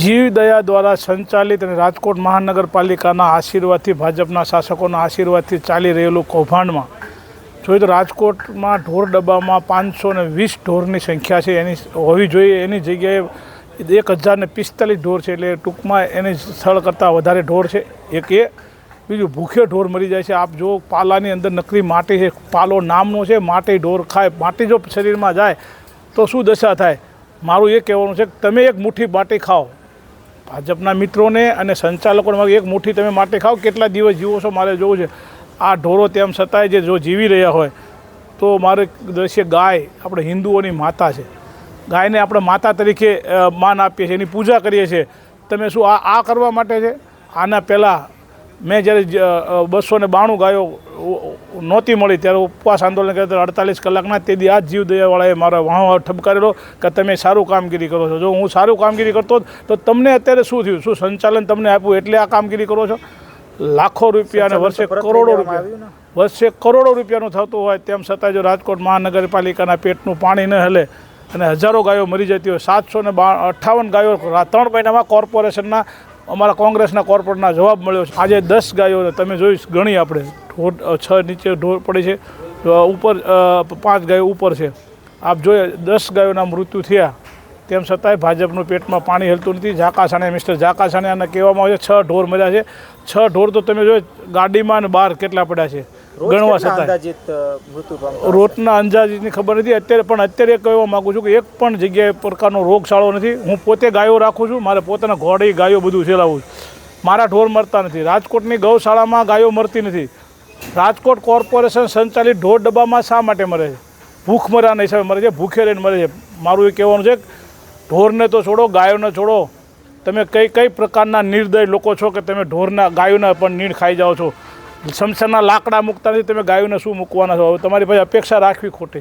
જીવદયા દ્વારા સંચાલિત અને રાજકોટ મહાનગરપાલિકાના આશીર્વાદથી, ભાજપના શાસકોના આશીર્વાદથી ચાલી રહેલું કૌભાંડમાં, જોઈએ તો રાજકોટમાં ઢોર ડબ્બામાં પાંચસો ને વીસ ઢોરની સંખ્યા છે. એની હોવી જોઈએ, એની જગ્યાએ એક હજાર ને પિસ્તાલીસ ઢોર છે, એટલે ટૂંકમાં એની સ્થળ કરતાં વધારે ઢોર છે. એક એ, બીજું ભૂખ્યો ઢોર મરી જાય છે. આપ જો પાલાની અંદર નકરી માટી છે, પાલો નામનો છે, માટી ઢોર ખાય, માટી જો શરીરમાં જાય તો શું દશા થાય? મારું એ કહેવાનું છે કે તમે એક મુઠ્ઠી બાટી ખાઓ ભાજપના મિત્રોને અને સંચાલકોને એક મુઠ્ઠી તમે માટે ખાઓ. કેટલા દિવસ જીવો છો મારે જોવું છે. આ ઢોરો તેમ છતાંય જે જો જીવી રહ્યા હોય, તો મારે દ્રશ્ય ગાય આપણે હિન્દુઓની માતા છે. ગાયને આપણે માતા તરીકે માન આપીએ છીએ, એની પૂજા કરીએ છીએ. તમે શું આ આ કરવા માટે છે? આના પહેલાં મેં જ્યારે બસો ને બાણું ગાયો નહોતી મળી ત્યારે ઉપવાસ આંદોલન કર્યો અડતાલીસ કલાકના તે દી આ જ જીવદયાવાળાએ મારા વાહ ઠપકારેલો કે તમે સારું કામગીરી કરો છો. જો હું સારું કામગીરી કરતો હોત તો તમને અત્યારે શું થયું? શું સંચાલન તમને આપ્યું એટલે આ કામગીરી કરો છો? લાખો રૂપિયા અને વર્ષે કરોડો રૂપિયા. વર્ષે કરોડો રૂપિયાનું થતું હોય તેમ છતાં જો રાજકોટ મહાનગરપાલિકાના પેટનું પાણી ન હલે અને હજારો ગાયો મરી જતી હોય સાતસો ને બા અઠ્ઠાવન ગાયો ત્રણ મહિનામાં કોર્પોરેશનના અમારા કોંગ્રેસના કોર્પોરેટના જવાબ મળ્યો છે. આજે દસ ગાયો તમે જોઈશ ગણી આપણે. ઢોર છ નીચે ઢોર પડી છે. ઉપર પાંચ ગાયો ઉપર છે. આપ જોઈએ દસ ગાયોના મૃત્યુ થયા. તેમ છતાંય ભાજપનું પેટમાં પાણી હેલતું નથી. ઝાકાસાણે મિસ્ટર ઝાકાસાણે કહેવામાં આવે છે, છ ઢોર મળ્યા છે. છ ઢોર તો તમે જોયો, ગાડીમાં અને બહાર કેટલા પડ્યા છે? ગણવા છતાં રોટના અંદાજની ખબર નથી. અત્યારે પણ અત્યારે કહેવા માગું છું કે એક પણ જગ્યાએ પ્રકારનો રોગચાળો નથી. હું પોતે ગાયો રાખું છું. મારે પોતાના ઘોડે ગાયો બધું ઉછેલાવું છું. મારા ઢોર મરતા નથી. રાજકોટની ગૌશાળામાં ગાયો મરતી નથી. રાજકોટ કોર્પોરેશન સંચાલિત ઢોર ડબ્બામાં શા માટે મરે છે? ભૂખમરાના હિસાબે મરે છે? ભૂખે રહીને મરે છે? મારું એ કહેવાનું છે ઢોરને તો છોડો ગાયોને છોડો. તમે કઈ કઈ પ્રકારના નિર્દય લોકો છો કે તમે ઢોરના ગાયોના પણ નીણ ખાઈ જાઓ છો? શમશાનના લાકડા મૂકતા નથી, તમે ગાયોને શું મૂકવાના છો? હવે તમારી પાસે અપેક્ષા રાખવી ખોટી છે.